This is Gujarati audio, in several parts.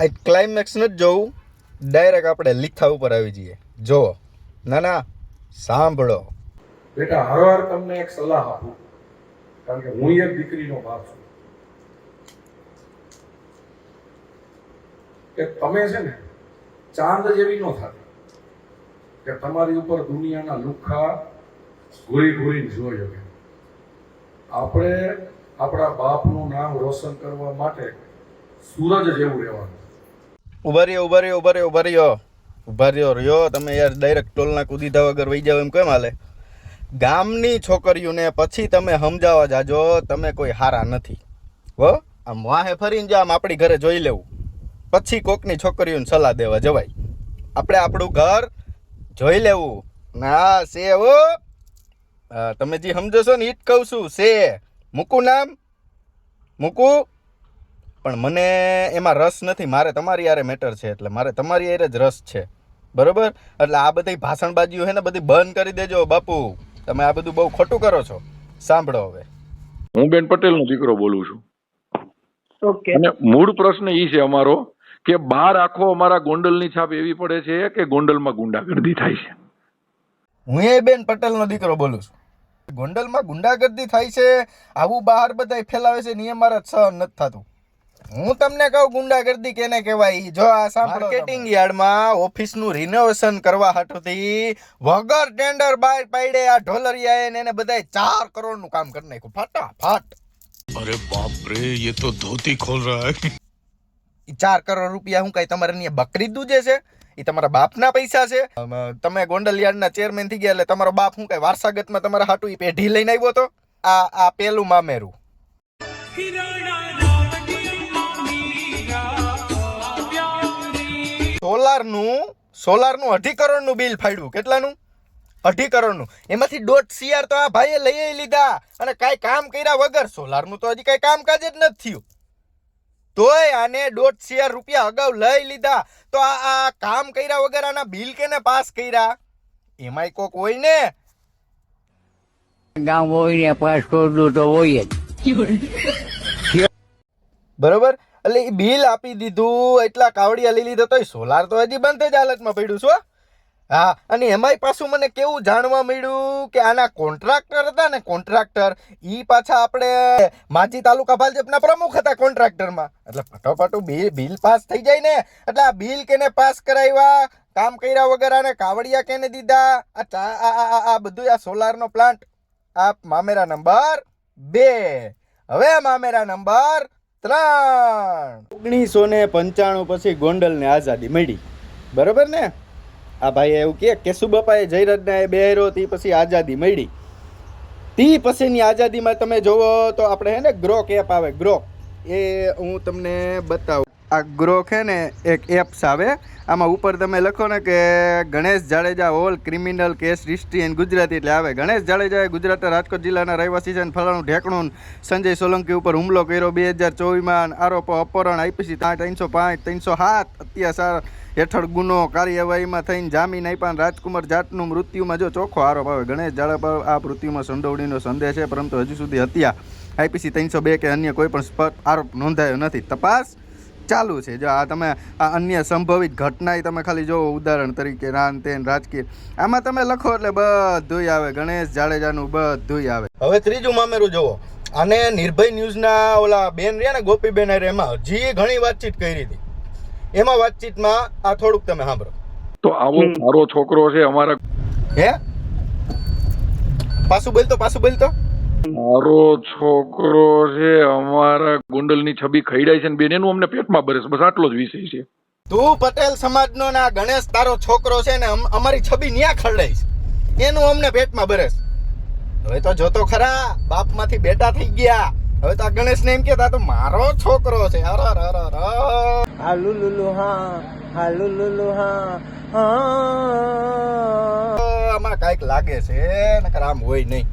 આ ક્લાઇમેક્સ નથી જોવું. ડાયરેક્ટ આપણે લીથા ઉપર આવી જઈએ. જો ના ના સાંભળો. બેટા, હર હર તમને એક સલાહ આપું. કારણ કે હું એક દીકરીનો બાપ છું. કે તમે છે ને ચાંદ જેવી ન થતી. કે તમારી ઉપર દુનિયાના લુખા ઘોરી ઘોરીને જોઈ શકે આપણે આપણા બાપનું નામ રોશન કરવા માટે સૂરજ જેવું રહેવાનું. ઊભા રહ્યો ઊભા રહ્યો ઊભા રહ્યો ઊભા રહ્યો. ઊભા રહ્યો રહ્યો. તમે યાર ડાયરેક્ટ ટોલના કૂદીધા વગર વહી જાવ એમ કેમ હાલે? ગામની છોકરીઓને પછી તમે સમજાવવા જાજો, તમે કોઈ હારા નથી. હો? આમ વાહે ફરીને જો આમ આપણી ઘરે જોઈ લેવું. પછી કોકની છોકરીઓને સલાહ દેવા જવાય. આપણે આપણું ઘર જોઈ લેવું. ના, સે, હો. તમે જે સમજો છો ને ઈ જ કહું છું. સે. મૂકું નામ? મૂકું? પણ મને એમાં રસ નથી. મારે તમારી યારે મેટર છે એટલે મારે તમારી યારે જ રસ છે. બરોબર? એટલે આ બધી ભાષણબાજીઓ છે ને બધી બંધ કરી દેજો બાપુ. તમે આ બધું બહુ ખોટું કરો છો. સાંભળો હવે. હું બેન પટેલનો દીકરો બોલું છું. ઓકે અને મૂળ પ્રશ્ન એ છે અમારો કે બહાર આખો અમારા ગોંડલની છાપ એવી પડે છે કે ગોંડલમાં ગુંડાગર્દી થાય છે? હું એ બેન પટેલનો દીકરો બોલું છું. ગોંડલમાં ગુંડાગર્દી થાય છે આવું બહાર બધાય ફેલાવે છે નિયમ મારા સહન નથી થતું. હું તમને કહું ગુંડાગર્દી કેને કહેવાય? જો આ સાંભળો માર્કેટિંગ યાર્ડમાં ઓફિસનું રિનોવેશન કરવા હાટુથી વગર ટેન્ડર બહાર પાડે આ ઢોલરિયાએ ને એને બધાય 4 કરોડનું કામ કરી નાખ્યું. ફાટ અરે બાપ રે ये તો ધોતી ખોલ રહા હે. 4 કરોડ રૂપિયા હું કઈ તમારે ની બકરી દૂજે છે? એ તમારા બાપના પૈસા છે? તમે ગોંડલ યાર્ડના ચેરમેન થઈ ગયા એટલે તમારો બાપ હું કઈ વારસાગતમાં તમારા હાટુ એ પેઢી લઈને આવ્યો તો? આ આ પેલું મામેરું. હીરા સોલારનું સોલારનું અઢી કરોડનું બિલ ફાડ્યું. કેટલાનું? અઢી કરોડનું એમાંથી દોઢ સીઆર તો આ ભાઈએ લઈ લીધા. અને કાંઈ કામ કર્યા વગર સોલારનું તો હજી કાંઈ કામકાજ જ નથી થયું. તોય આને દોઢ સીઆર રૂપિયા અગાઉ લઈ લીધા. તો આ આ કામ કર્યા વગર આના બિલ કેને પાસ કર્યા? એમાંય કોક હોય ને. ગામ હોય ને પાસપોર્ટ તો હોય જ. બરોબર? એટલે એ બિલ આપી દીધું, એટલા કાવડિયા લઈ લીધા તોય સોલાર તો હજી બંધ જ હાલતમાં પડ્યું છું, હા. અને એમાંય પાછું મને કેવું જાણવા મળ્યું કે આના કોન્ટ્રાક્ટર હતા ને કોન્ટ્રાક્ટર, ઈ પાછા આપણે માજી તાલુકા ભાજપના પ્રમુખ હતા કોન્ટ્રાક્ટરમાં. એટલે ફટોફટું બિલ બિલ પાસ થઈ જાય ને, એટલે આ બિલ કેને પાસ કરાવ્યા કામ કર્યા વગર આને કાવડિયા કેને દીધા? આ- આ બધું આ સોલારનો પ્લાન્ટ. આ મામેરા નંબર બે. હવે મામેરા નંબર ત્રણ. ઓગણીસો ને પંચાણું પછી ગોંડલને આઝાદી મળી. બરોબર ને? આ ભાઈ એવું કે કેશુબાપાએ જયરાજના એ બેહરો, તી પછી આઝાદી મળી. તી પછીની આઝાદીમાં તમે જોવો તો આપણે હે ને ગ્રોક એપ આવે ગ્રોક એ હું તમને બતાવું. આ ગ્રોક છે ને, એક એપ્સ આવે. આમાં ઉપર તમે લખો ને કે Ganesh Jadeja all criminal case history and Gujarati. એટલે આવે, ગણેશ જાડેજાએ ગુજરાતના રાજકોટ જિલ્લાના રહેવાસી છે ફલાણું ઢેકણું સંજય સોલંકી ઉપર હુમલો કર્યો બે હજાર ચોવીસમાં. આરોપો અપહરણ આઈપીસી ત્રણસો પાંચ, ત્રણસો સાત. અત્યાચાર હેઠળ ગુનો કાર્યવાહીમાં થઈને જામીન આપ્યા રાજકુમાર જાટનું મૃત્યુમાં જો ચોખ્ખો આરોપ આવે. ગણેશ જાડે પર આ મૃત્યુમાં સંડોવણીનો સંદેહ છે, પરંતુ હજુ સુધી હત્યા આઈપીસી ત્રણસો બે કે અન્ય કોઈ પણ આરોપ નોંધાયો નથી. તપાસ ચાલુ છે. જો આ તમે આ અન્ય સંભવિત ઘટનાએ તમે ખાલી જો ઉદાહરણ તરીકે રાન તેન રાજકીય આમાં તમે લખો એટલે બધુંય આવે. ગણેશ જાડેજાનું બધુંય આવે. હવે ત્રીજું મામેરું જુઓ. અને નિર્ભય ન્યૂઝના ઓલા બેન રહ્યા ને ગોપીબેન એમાં હજી ઘણી વાતચીત કરી હતી. એમાં વાતચીતમાં આ થોડુંક તમે સાંભળો. તો આવો મારો છોકરો છે અમારા હે? પાછું બોલતો પાછું બોલતો? મારો છોકરો છે અમારા ગોંડલની છબી ખઈડાય છે ને બેન એનું અમને પેટમાં ભરે છે બસ આટલો જ વિષય છે. તું પટેલ સમાજનો ને આ ગણેશ તારો છોકરો છે ને અમારી છબી ન્યા ખરડાઈશ. એનું અમને પેટમાં બરસ. હવે તો જોતો ખરા બાપમાંથી બેટા થઈ ગયા. હવે તો આ ગણેશ ને એમ કેતા તો મારો છોકરો છે. અર અર અર અર. હાલુ લુલુ હા. હાલુ લુલુ હા. હા. આમાં કાંઈક લાગે છે નકર આમ હોય નહીં.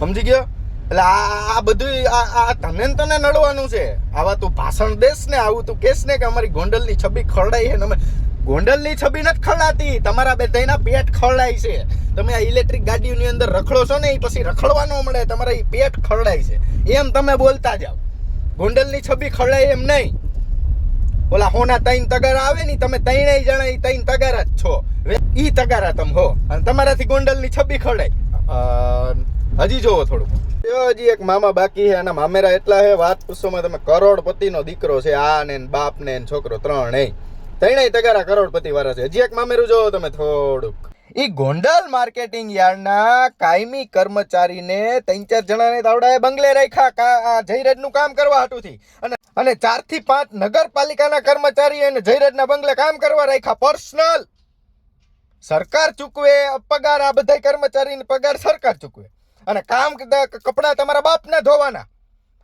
સમજી ગયો? એટલે આ આ બધું આ આ તને તને નડવાનું છે. આવા તું ભાષણ દેશ ને આવું તું કેસ ને કે અમારી ગોંડલની છબી ખરડાઈ છે તમે ગોંડલની છબી નથી ખરડાતી. તમારા બે તેના પેટ ખરડાય છે. તમે આ ઇલેક્ટ્રિક ગાડીઓની અંદર રખડો છો ને એ પછી રખડવાનો મળે. તમારા એ પેટ ખરડાય છે. એમ તમે બોલતા જાઓ. ગોંડલની છબી ખરડાય એમ નહીં. ઓલા હોના તૈન તગારા આવે ને તમે તૈણે જણા એ તૈન તગારા જ છો. ઈ તગારા તમે હો. અને તમારાથી ગોંડલની છબી ખવડાય અ, હજી જોવો થોડુંક. હજી એક મામા બાકી છે અને મામેરા એટલા છે, વાત પૂછોમાં તમે કરોડપતિનો દીકરો છે આ ને બાપ ને છોકરો ત્રણ નહીં ત્રણેય તગારા કરોડપતિ વાળા છે. હજી એક મામેરું જોવો તમે થોડુંક. એ ગોંડલ માર્કેટિંગ યાર્ડના કાયમી કર્મચારીને ત્રણ ચાર જણાને તાવડાએ બંગલે રાખ્યા. આ જયરાજનું કામ કરવા હાટુથી. અને અને ચારથી પાંચ નગરપાલિકાના કર્મચારી અને જયરાજના બંગલે કામ કરવા રાખ્યા. પર્સનલ. સરકાર ચૂકવે, પગાર, આ બધા કર્મચારીને પગાર સરકાર ચૂકવે. અને કામ કપડાં તમારા બાપને ધોવાના.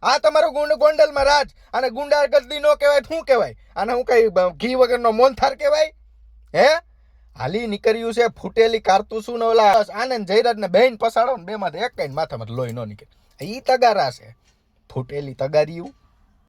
આ તમારો ગુંડ ગોંડલમાં રાજ. અને ગુંડાગર્દી નો કહેવાય શું કહેવાય? આને હું કઈ ઘી વગરનો મોનથાર કહેવાય? હે? હાલી નીકળ્યું છે ફૂટેલી કારતુસું ને ઓલા આનંદ જયરાજ ને બેન પસાડો ને બે માંથી એક કઈ માથામાં લોહી ન નીકળે. એ તગારા છે. ફૂટેલી તગારીયું.